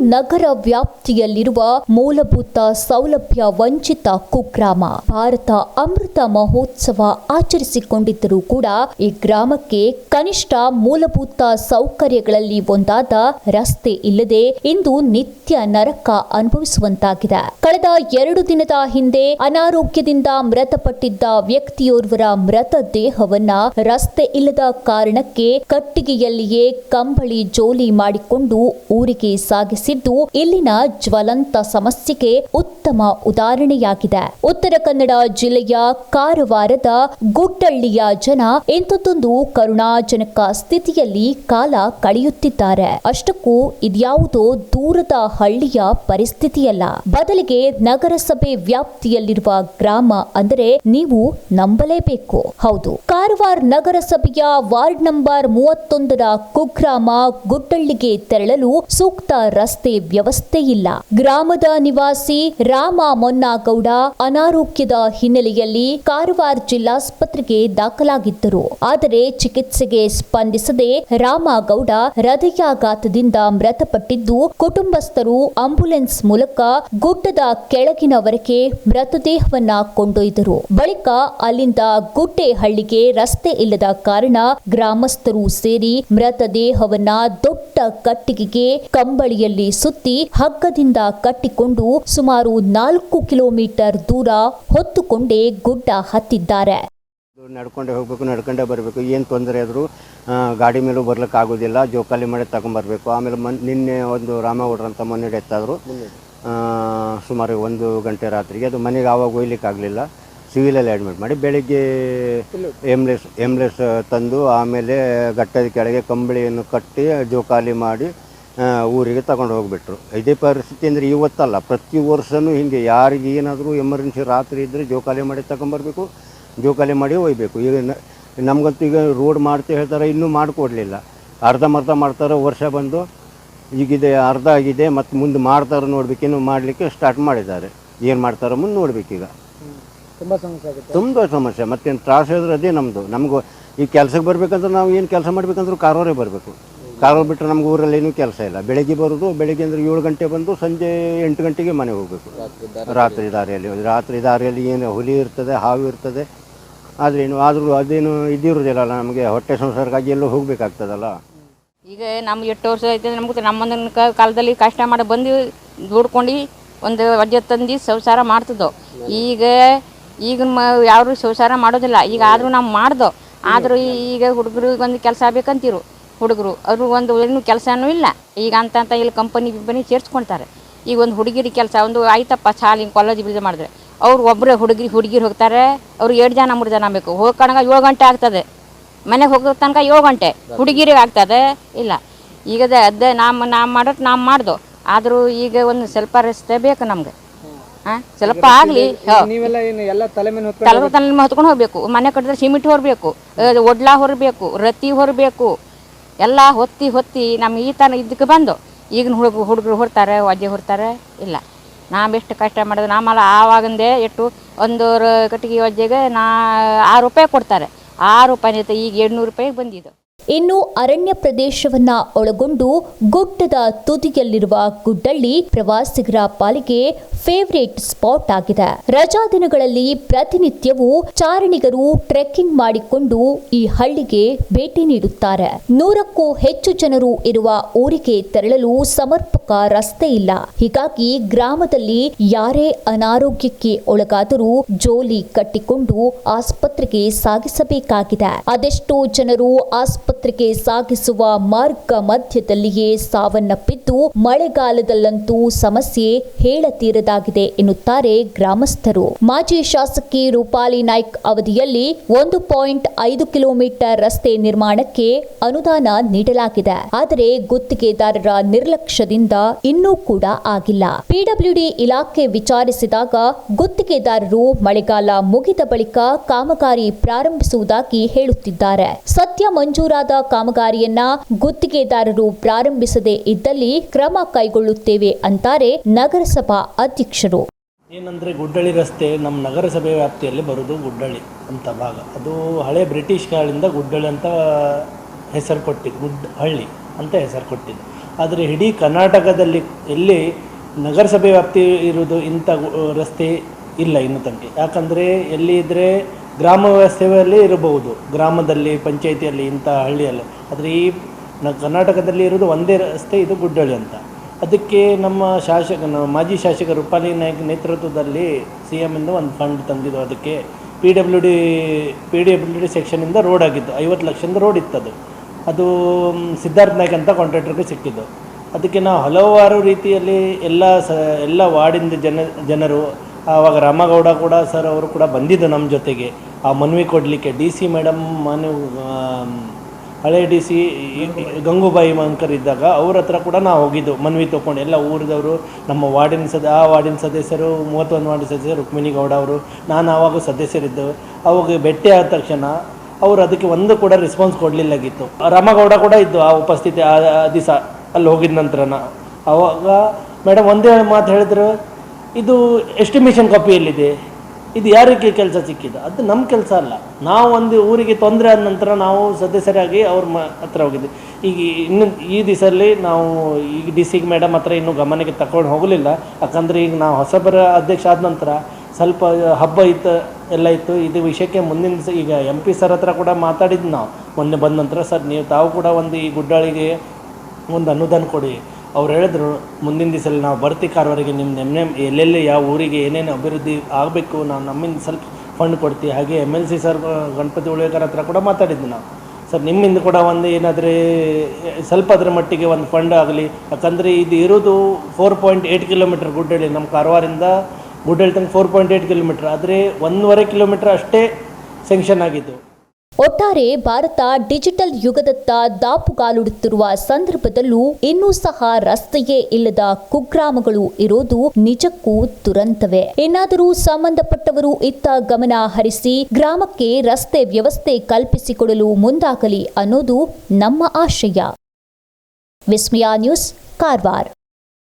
ನಗರ ವ್ಯಾಪ್ತಿಯಲ್ಲಿರುವ ಮೂಲಭೂತ ಸೌಲಭ್ಯ ವಂಚಿತ ಕುಗ್ರಾಮ. ಭಾರತ ಅಮೃತ ಮಹೋತ್ಸವ ಆಚರಿಸಿಕೊಂಡಿದ್ದರೂ ಕೂಡ ಈ ಗ್ರಾಮಕ್ಕೆ ಕನಿಷ್ಠ ಮೂಲಭೂತ ಸೌಕರ್ಯಗಳಲ್ಲಿ ಒಂದಾದ ರಸ್ತೆ ಇಲ್ಲದೆ ಇಂದು ನಿತ್ಯ ನರಕ ಅನುಭವಿಸುವಂತಾಗಿದೆ. ಕಳೆದ ಎರಡು ದಿನದ ಹಿಂದೆ ಅನಾರೋಗ್ಯದಿಂದ ಮೃತಪಟ್ಟಿದ್ದ ವ್ಯಕ್ತಿಯೋರ್ವರ ಮೃತ ದೇಹವನ್ನ ರಸ್ತೆ ಇಲ್ಲದ ಕಾರಣಕ್ಕೆ ಕಟ್ಟಿಗೆಯಲ್ಲಿಯೇ ಕಂಬಳಿ ಜೋಲಿ ಮಾಡಿಕೊಂಡು ಊರಿಗೆ ಸಾಗಿಸಿದ್ದು ಇಲ್ಲಿನ ಜ್ವಲಂತ ಸಮಸ್ಯೆಗೆ ಉತ್ತಮ ಉದಾಹರಣೆಯಾಗಿದೆ. ಉತ್ತರ ಕನ್ನಡ ಜಿಲ್ಲೆಯ ಕಾರವಾರದ ಗುಡ್ಡಳ್ಳಿಯ ಜನ ಇಂಥದ್ದೊಂದು ಕರುಣಾಜನಕ ಸ್ಥಿತಿಯಲ್ಲಿ ಕಾಲ ಕಳೆಯುತ್ತಿದ್ದಾರೆ. ಅಷ್ಟಕ್ಕೂ ಇದ್ಯಾವುದೋ ದೂರದ ಹಳ್ಳಿಯ ಪರಿಸ್ಥಿತಿಯಲ್ಲ. ಬದಲಿಗೆ ನಗರಸಭೆ ವ್ಯಾಪ್ತಿಯಲ್ಲಿರುವ ಗ್ರಾಮ ಅಂದರೆ ನೀವು ನಂಬಲೇಬೇಕು. ಹೌದು. ಕಾರವಾರ ನಗರಸಭೆಯ ವಾರ್ಡ್ ನಂಬರ್ ಮೂವತ್ತೊಂದರ ಕುಗ್ರಾಮ ಗುಡ್ಡಳ್ಳಿಗೆ ತೆರಳಲು ಸೂಕ್ತ ರಸ್ತೆ ವ್ಯವಸ್ಥೆ ಇಲ್ಲ ಗ್ರಾಮದ ನಿವಾಸಿ ರಾಮ ಮೊನ್ನಾಗೌಡ ಅನಾರೋಗ್ಯದ ಹಿನ್ನೆಲೆಯಲ್ಲಿ ಕಾರವಾರ ಜಿಲ್ಲಾಸ್ಪತ್ರೆಗೆ ದಾಖಲಾಗಿದ್ದರು. ಆದರೆ ಚಿಕಿತ್ಸೆಗೆ ಸ್ಪಂದಿಸದೆ ರಾಮಗೌಡ ಹೃದಯಾಘಾತದಿಂದ ಮೃತಪಟ್ಟಿದ್ದು, ಕುಟುಂಬಸ್ಥರು ಆಂಬ್ಯುಲೆನ್ಸ್ ಮೂಲಕ ಗುಡ್ಡದ ಕೆಳಗಿನವರೆಗೆ ಮೃತದೇಹವನ್ನ ಕೊಂಡೊಯ್ದರು. ಬಳಿಕ ಅಲ್ಲಿಂದ ಗುಡ್ಡೆಹಳ್ಳಿಗೆ ರಸ್ತೆ ಇಲ್ಲದ ಕಾರಣ ಗ್ರಾಮಸ್ಥರು ಸೇರಿ ಮೃತದೇಹವನ್ನ ದೊಡ್ಡ ಕಟ್ಟಿಗೆಗೆ, ಕಂಬಳಿಯಲ್ಲಿ ಸುತ್ತಿ ಹಗ್ಗದಿಂದ ಕಟ್ಟಿಕೊಂಡು ಸುಮಾರು ನಾಲ್ಕು ಕಿಲೋಮೀಟರ್ ದೂರ ಹೊತ್ತುಕೊಂಡೇ ಗುಡ್ಡ ಹತ್ತಿದ್ದಾರೆ. ನಡ್ಕೊಂಡೇ ಹೋಗಬೇಕು, ನಡ್ಕೊಂಡೇ ಬರಬೇಕು. ಏನು ತೊಂದರೆ ಆದರೂ ಗಾಡಿ ಮೇಲೂ ಬರ್ಲಿಕ್ಕೆ ಆಗೋದಿಲ್ಲ. ಜೋಕಾಲಿ ಮಾಡಿ ತಗೊಂಬರ್ಬೇಕು ಆಮೇಲೆ ಮನ್, ನಿನ್ನೆ ಒಂದು ರಾಮಗೌಡ್ರ ಅಂತ ಮೊನ್ನೆ ಎತ್ತಾದರು. ಸುಮಾರು ಒಂದು ಗಂಟೆ ರಾತ್ರಿಗೆ. ಅದು ಮನೆಗೆ ಆವಾಗ ಒಯ್ಲಿಕ್ಕೆ ಆಗಲಿಲ್ಲ. ಸಿವಿಲಲ್ಲಿ ಅಡ್ಮಿಟ್ ಮಾಡಿ ಬೆಳಿಗ್ಗೆ ಎಂಬ್ಲೆಸ್ ಎಂಬ್ಲೆಸ್ ತಂದು ಆಮೇಲೆ ಗಟ್ಟದ ಕೆಳಗೆ ಕಂಬಳಿಯನ್ನು ಕಟ್ಟಿ ಜೋಕಾಲಿ ಮಾಡಿ ಊರಿಗೆ ತಗೊಂಡು ಹೋಗ್ಬಿಟ್ರು. ಇದೇ ಪರಿಸ್ಥಿತಿ ಅಂದರೆ ಇವತ್ತಲ್ಲ ಪ್ರತಿ ವರ್ಷವೂ ಹಿಂಗೆ ಯಾರಿಗೆ ಏನಾದರೂ ಎಮರ್ಜೆನ್ಸಿ ರಾತ್ರಿ ಇದ್ದರೆ ಜೋಕಾಲಿ ಮಾಡಿ ತಗೊಂಬರ್ಬೇಕು ಜೋಕಾಲಿ ಮಾಡಿ ಒಯ್ಬೇಕು. ಈಗ ನಮಗಂತೂ ಈಗ ರೋಡ್ ಮಾಡ್ತಾ ಹೇಳ್ತಾರೆ ಇನ್ನೂ ಮಾಡಿಕೊಡ್ಲಿಲ್ಲ. ಅರ್ಧಂಬರ್ಧ ಮಾಡ್ತಾರೆ ವರ್ಷ ಬಂದು ಈಗಿದೆ ಅರ್ಧ ಆಗಿದೆ ಮತ್ತು ಮುಂದೆ ಮಾಡ್ತಾರೆ ನೋಡ್ಬೇಕು ಇನ್ನೂ ಮಾಡಲಿಕ್ಕೆ ಸ್ಟಾರ್ಟ್ ಮಾಡಿದ್ದಾರೆ. ಏನು ಮಾಡ್ತಾರೋ ಮುಂದೆ ನೋಡ್ಬೇಕೀಗ ತುಂಬ ಸಮಸ್ಯೆ ಆಗುತ್ತೆ. ತುಂಬ ಸಮಸ್ಯೆ ಮತ್ತೇನು ತ್ರಾಸ ಹೇಳಿದ್ರೆ ಅದೇ ನಮ್ಮದು ನಮಗೂ ಈ ಕೆಲಸಕ್ಕೆ ಬರಬೇಕಂದ್ರೆ ನಾವು ಏನು ಕೆಲಸ ಮಾಡಬೇಕಂದ್ರೂ ಕಾರವರೇ ಬರಬೇಕು. ಕಾರವಾರ ಬಿಟ್ಟರೆ ನಮ್ಗೆ ಊರಲ್ಲಿ ಏನೂ ಕೆಲಸ ಇಲ್ಲ. ಬೆಳಗ್ಗೆ ಬರೋದು ಬೆಳಗ್ಗೆ ಅಂದರೆ ಏಳು ಗಂಟೆ ಬಂದು ಸಂಜೆ ಎಂಟು ಗಂಟೆಗೆ ಮನೆಗೆ ಹೋಗಬೇಕು. ರಾತ್ರಿ ದಾರಿಯಲ್ಲಿ. ರಾತ್ರಿ ದಾರಿಯಲ್ಲಿ ಏನು ಹುಲಿ ಇರ್ತದೆ ಹಾವು ಇರ್ತದೆ. ಆದ್ರೇನು ಏನು ಆದರೂ ಅದೇನು ಇದಿರೋದಿಲ್ಲ ನಮಗೆ. ಹೊಟ್ಟೆ ಸಂಸಾರಕ್ಕಾಗಿ ಎಲ್ಲೂ ಹೋಗಬೇಕಾಗ್ತದಲ್ಲ. ಈಗ ನಮ್ಗೆ ಎಷ್ಟು ವರ್ಷ ಐತೆ ನಮ್ಗೆ ನಮ್ಮಂದನ ಕಾಲದಲ್ಲಿ ಕಷ್ಟ ಮಾಡಿ ಬಂದು ದುಡ್ಕೊಂಡು ಒಂದು ವಜ್ಜೆ ತಂದು ಸಂಸಾರ ಮಾಡ್ತಿದ್ದೋ. ಈಗ ಈಗ ಮ ಯಾರು ಸಂಸಾರ ಮಾಡೋದಿಲ್ಲ. ಈಗ ಆದರೂ ನಾವು ಮಾಡ್ದೋ. ಆದರೂ ಈಗ ಹುಡುಗರಿಗೆ ಒಂದು ಕೆಲಸ ಆಗ್ಬೇಕಂತೀರು. ಹುಡುಗರು. ಅವರು ಒಂದು ಏನು ಕೆಲಸನೂ ಇಲ್ಲ. ಈಗ ಅಂತ ಅಂತ ಇಲ್ಲಿ ಕಂಪನಿ ಗಿಂಪನಿ ಸೇರಿಸ್ಕೊಳ್ತಾರೆ ಈಗ ಒಂದು ಹುಡುಗಿರಿ ಕೆಲಸ ಒಂದು ಆಯ್ತಪ್ಪ ಶಾಲೆ ಕಾಲೇಜ್ ಬಿಲ್ಡ್ ಮಾಡಿದ್ರೆ. ಅವ್ರು ಒಬ್ಬರೇ ಹುಡುಗಿ ಹುಡುಗಿರು ಹೋಗ್ತಾರೆ. ಅವ್ರು ಎರಡು ಜನ ಮೂರು ಜನ ಬೇಕು. ಹೋಗೋಣ ಏಳು ಗಂಟೆ ಆಗ್ತದೆ. ಮನೆಗೆ ಹೋಗೋ ತನಕ ಏಳು ಗಂಟೆ. ಹುಡುಗಿರಿಗೆ ಆಗ್ತದೆ. ಇಲ್ಲ. ಈಗ ಅದೇ ಅದೇ ನಾವು ನಾವು ಮಾಡೋದು ನಾವು ಮಾಡ್ದು. ಆದರೂ ಈಗ ಒಂದು ಸ್ವಲ್ಪ ರಸ್ತೆ ಬೇಕು ನಮಗೆ. ಹಾಂ ಸ್ವಲ್ಪ ಆಗಲಿ. ತಲೆ ತಲೆ ಹೊತ್ಕೊಂಡು ಹೋಗಬೇಕು. ಮನೆ ಕಟ್ಟಿದ್ರೆ ಸಿಮೆಂಟ್ ಹೊರಬೇಕು. ಒಡ್ಲಾ ಹೊರಬೇಕು. ರತಿ ಹೊರಬೇಕು. ಎಲ್ಲ ಹೊತ್ತಿ ಹೊತ್ತಿ ನಮ್ಮ ಈ ತನ ಇದಕ್ಕೆ ಬಂದು, ಈಗಿನ ಹುಡುಗ ಹುಡುಗರು ಹೊರ್ತಾರೆ ಅಜ್ಜಿ ಹೊರ್ತಾರೆ ಇಲ್ಲ. ನಾವು ಎಷ್ಟು ಕಷ್ಟ ಮಾಡಿದ್ರು ನಮ್ಮಲ್ಲ ಆವಾಗಂದೇ ಎಷ್ಟು ಒಂದು ಕಟ್ಟಿಗೆ ಒಜ್ಜೆಗೆ ನಾ ಆರು ರೂಪಾಯಿ ಕೊಡ್ತಾರೆ. ಆರು ರೂಪಾಯಿ ಈಗ ಏಳ್ನೂರು ರೂಪಾಯಿಗೆ ಬಂದಿದ್ದು. ಇನ್ನು ಅರಣ್ಯ ಪ್ರದೇಶವನ್ನ ಒಳಗೊಂಡು ಗುಡ್ಡದ ತುದಿಯಲ್ಲಿರುವ ಗುಡ್ಡಳ್ಳಿ ಪ್ರವಾಸಿಗರ ಪಾಲಿಗೆ ಫೇವರೇಟ್ ಸ್ಪಾಟ್ ಆಗಿದೆ. ರಜಾ ದಿನಗಳಲ್ಲಿ ಪ್ರತಿನಿತ್ಯವೂ ಚಾರಣಿಗರು ಟ್ರೆಕ್ಕಿಂಗ್ ಮಾಡಿಕೊಂಡು ಈ ಹಳ್ಳಿಗೆ ಭೇಟಿ ನೀಡುತ್ತಾರೆ. ನೂರಕ್ಕೂ ಹೆಚ್ಚು ಜನರು ಇರುವ ಊರಿಗೆ ತೆರಳಲು ಸಮರ್ಪಕ ರಸ್ತೆ ಇಲ್ಲ. ಹೀಗಾಗಿ ಗ್ರಾಮದಲ್ಲಿ ಯಾರೇ ಅನಾರೋಗ್ಯಕ್ಕೆ ಒಳಗಾದರೂ ಜೋಲಿ ಕಟ್ಟಿಕೊಂಡು ಆಸ್ಪತ್ರೆಗೆ ಸಾಗಿಸಬೇಕಾಗಿದೆ. ಅದೆಷ್ಟೋ ಜನರು ಆಸ್ಪತ್ರೆಗೆ ಸಾಗಿಸುವ ಮಾರ್ಗ ಮಧ್ಯದಲ್ಲಿಯೇ ಸಾವನ್ನಪ್ಪಿದ್ದು ಮಳೆಗಾಲದಲ್ಲಂತೂ ಸಮಸ್ಯೆ ಹೇಳತೀರದಾಗಿದೆ ಎನ್ನುತ್ತಾರೆ ಗ್ರಾಮಸ್ಥರು. ಮಾಜಿ ಶಾಸಕಿ ರೂಪಾಲಿ ನಾಯ್ಕ್ ಅವಧಿಯಲ್ಲಿ ಒಂದು ಪಾಯಿಂಟ್ ಐದು ಕಿಲೋಮೀಟರ್ ರಸ್ತೆ ನಿರ್ಮಾಣಕ್ಕೆ ಅನುದಾನ ನೀಡಲಾಗಿದೆ. ಆದರೆ ಗುತ್ತಿಗೆದಾರರ ನಿರ್ಲಕ್ಷ್ಯದಿಂದ ಇನ್ನೂ ಕೂಡ ಆಗಿಲ್ಲ. ಪಿಡಬ್ಲ್ಯೂಡಿ ಇಲಾಖೆ ವಿಚಾರಿಸಿದಾಗ ಗುತ್ತಿಗೆದಾರರು ಮಳೆಗಾಲ ಮುಗಿದ ಬಳಿಕ ಕಾಮಗಾರಿ ಪ್ರಾರಂಭಿಸುವುದಾಗಿ ಹೇಳುತ್ತಿದ್ದಾರೆ. ಸದ್ಯ ಮಂಜೂರಾದ ಕಾಮಗಾರಿಯನ್ನ ಗುತ್ತಿಗೆದಾರರು ಪ್ರಾರಂಭಿಸದೇ ಇದ್ದಲ್ಲಿ ಕ್ರಮ ಕೈಗೊಳ್ಳುತ್ತೇವೆ ಅಂತಾರೆ ನಗರಸಭಾ ಅಧ್ಯಕ್ಷರು. ಏನಂದ್ರೆ ಗುಡ್ಡಳ್ಳಿ ರಸ್ತೆ ನಮ್ಮ ನಗರಸಭೆ ವ್ಯಾಪ್ತಿಯಲ್ಲಿ ಬರೋದು ಗುಡ್ಡಳ್ಳಿ ಅಂತ ಭಾಗ. ಅದು ಹಳೆ ಬ್ರಿಟಿಷ್ ಕಾಲದಿಂದ ಗುಡ್ಡಳ್ಳಿ ಅಂತ ಹೆಸರು ಕೊಟ್ಟಿದ್ದು ಗುಡ್ ಹಳ್ಳಿ ಅಂತ ಹೆಸರು ಕೊಟ್ಟಿದ್ದು. ಆದರೆ ಇಡೀ ಕರ್ನಾಟಕದಲ್ಲಿ ಎಲ್ಲಿ ನಗರಸಭೆ ವ್ಯಾಪ್ತಿ ಇರುವುದು ಇಂಥ ರಸ್ತೆ ಇಲ್ಲ ಇನ್ನು ತನಕ. ಯಾಕಂದರೆ ಎಲ್ಲಿ ಇದ್ದರೆ ಗ್ರಾಮ ವ್ಯವಸ್ಥೆಯಲ್ಲಿ ಇರಬಹುದು. ಗ್ರಾಮದಲ್ಲಿ, ಪಂಚಾಯಿತಿಯಲ್ಲಿ ಇಂಥ ಹಳ್ಳಿಯಲ್ಲಿ. ಆದರೆ ಈ ನ ಕರ್ನಾಟಕದಲ್ಲಿ ಇರೋದು ಒಂದೇ ರಸ್ತೆ, ಇದು ಗುಡ್ಡಳ್ಳಿ ಅಂತ. ಅದಕ್ಕೆ ನಮ್ಮ ಶಾಸಕ ಮಾಜಿ ಶಾಸಕ ರೂಪಾಲಿ ನಾಯ್ಕ ನೇತೃತ್ವದಲ್ಲಿ ಸಿ ಇಂದ ಒಂದು ಫಂಡ್ ತಂದಿದ್ದು. ಅದಕ್ಕೆ P W D P W D ಸೆಕ್ಷನಿಂದ road ಆಗಿತ್ತು. ಐವತ್ತು ಲಕ್ಷದ ರೋಡ್ ಇತ್ತು ಅದು. ಮ್, ಸಿದ್ಧಾರ್ಥ ನಾಯ್ಕ್ ಅಂತ ಕಾಂಟ್ರಾಕ್ಟರ್ಗೆ ಸಿಕ್ಕಿದ್ದು. ಅದಕ್ಕೆ ನಾವು ಹಲವಾರು ರೀತಿಯಲ್ಲಿ ಎಲ್ಲ ಸ ಎಲ್ಲ ವಾರ್ಡಿಂದ ಜನ ಜನರು ಆವಾಗ ರಾಮಗೌಡ ಕೂಡ ಸರ್ ಅವರು ಕೂಡ ಬಂದಿದ್ದು ನಮ್ಮ ಜೊತೆಗೆ. ಆ ಮನವಿ ಕೊಡಲಿಕ್ಕೆ ಡಿ ಸಿ ಮೇಡಮ್ ಮನು ಹಳೆ ಡಿ ಸಿ ಗಂಗೂಬಾಯಿ ಮಂಕರ್ ಇದ್ದಾಗ ಅವ್ರ ಹತ್ರ ಕೂಡ ನಾವು ಹೋಗಿದ್ದು ಮನವಿ ತೊಗೊಂಡು. ಎಲ್ಲ ಊರಿದವರು ನಮ್ಮ ವಾರ್ಡಿನ ಸದ ಆ ವಾರ್ಡಿನ ಸದಸ್ಯರು ಮೂವತ್ತೊಂದು ವಾರ್ಡಿನ ಸದಸ್ಯರು ರುಕ್ಮಿಣಿ ಗೌಡ ಅವರು ನಾನು ಆವಾಗ ಸದಸ್ಯರಿದ್ದೆವು ಅವಾಗ ಭೇಟಿ ಆದ ತಕ್ಷಣ ಅವರು ಅದಕ್ಕೆ ಒಂದು ಕೂಡ ರೆಸ್ಪಾನ್ಸ್ ಕೊಡಲಿಲ್ಲಾಗಿತ್ತು. ರಾಮಗೌಡ ಕೂಡ ಇದ್ದು ಆ ಉಪಸ್ಥಿತಿ ಆ ದಿವಸ ಅಲ್ಲಿ ಹೋಗಿದ ನಂತರನ. ಅವಾಗ ಮೇಡಮ್ ಒಂದೇ ಮಾತು ಹೇಳಿದ್ರು, ಇದು ಎಸ್ಟಿಮೇಷನ್ ಕಾಪಿಯಲ್ಲಿದೆ ಇದು ಯಾರಿಗೆ ಕೆಲಸ ಸಿಕ್ಕಿದೆ ಅದು ನಮ್ಮ ಕೆಲಸ ಅಲ್ಲ. ನಾವು ಒಂದು ಊರಿಗೆ ತೊಂದರೆ ಆದ ನಂತರ ನಾವು ಸದಸ್ಯರಾಗಿ ಅವ್ರ ಮ, ಹತ್ರ ಹೋಗಿದ್ದೆ ಈಗ ಇನ್ನು ಈ ದಿವಸಲ್ಲಿ ನಾವು ಈಗ ಡಿ ಸಿ ಮೇಡಮ್ ಹತ್ರ ಇನ್ನೂ ಗಮನಕ್ಕೆ ತಗೊಂಡು ಹೋಗಲಿಲ್ಲ. ಯಾಕಂದರೆ ಈಗ ನಾವು ಹೊಸಬರ ಅಧ್ಯಕ್ಷ ಆದ ನಂತರ ಸ್ವಲ್ಪ ಹಬ್ಬ ಇತ್ತು. ಎಲ್ಲ ಇತ್ತು. ಇದು ವಿಷಯಕ್ಕೆ ಮುಂದಿನ ಈಗ ಎಂ ಪಿ ಸರ್ ಹತ್ರ ಕೂಡ ಮಾತಾಡಿದ್ದು ನಾವು. ಮೊನ್ನೆ ಬಂದ ನಂತರ, ಸರ್, ನೀವು ತಾವು ಕೂಡ ಒಂದು ಈ ಗುಡ್ಡಾಳಿಗೆ ಒಂದು ಅನುದಾನ ಕೊಡಿ. ಅವ್ರು ಹೇಳಿದ್ರು, ಮುಂದಿನ ದಿವಸ ನಾವು ಬರ್ತಿ ಕಾರವಾರಿಗೆ ನಿಮ್ಮ ನೆಮ್ಮನೆ ಎಲ್ಲೆಲ್ಲಿ, ಯಾವ ಊರಿಗೆ, ಏನೇನು ಅಭಿವೃದ್ಧಿ ಆಗಬೇಕು, ನಾವು ನಮ್ಮಿಂದ ಸ್ವಲ್ಪ ಫಂಡ್ ಕೊಡ್ತೀವಿ ಹಾಗೆ M L C sir Ganapati Ulvekar ಹತ್ರ ಕೂಡ ಮಾತಾಡಿದ್ವಿ ನಾವು. ಸರ್, ನಿಮ್ಮಿಂದ ಕೂಡ ಒಂದು ಏನಾದರೆ, ಸ್ವಲ್ಪ ಅದರ ಮಟ್ಟಿಗೆ ಒಂದು ಫಂಡ್ ಆಗಲಿ. ಯಾಕಂದರೆ ಇದು ಇರೋದು four point eight kilometre Guddalli, ನಮ್ಮ ಕಾರವಾರಿಂದ ಗುಡ್ಡಳ್ಳಿ ತನಕ ಫೋರ್ ಪಾಯಿಂಟ್ ಏಯ್ಟ್ ಕಿಲೋಮೀಟರ್ ಆದರೆ ಒಂದೂವರೆ ಕಿಲೋಮೀಟರ್ ಅಷ್ಟೇ ಸೆಂಕ್ಷನ್ ಆಗಿದ್ದು. ಒಟ್ಟಾರೆ ಭಾರತ ಡಿಜಿಟಲ್ ಯುಗದತ್ತ ದಾಪುಗಾಲುಡುತ್ತಿರುವ ಸಂದರ್ಭದಲ್ಲೂ ಇನ್ನೂ ಸಹ ರಸ್ತೆಯೇ ಇಲ್ಲದ ಕುಗ್ರಾಮಗಳು ಇರೋದು ನಿಜಕ್ಕೂ ದುರಂತವೇ. ಇನ್ನಾದರೂ ಸಂಬಂಧಪಟ್ಟವರು ಇತ್ತ ಗಮನ ಹರಿಸಿ ಗ್ರಾಮಕ್ಕೆ ರಸ್ತೆ ವ್ಯವಸ್ಥೆ ಕಲ್ಪಿಸಿಕೊಡಲು ಮುಂದಾಗಲಿ ಅನ್ನೋದು ನಮ್ಮ ಆಶಯ. ವಿಸ್ಮಯ ನ್ಯೂಸ್, ಕಾರವಾರ.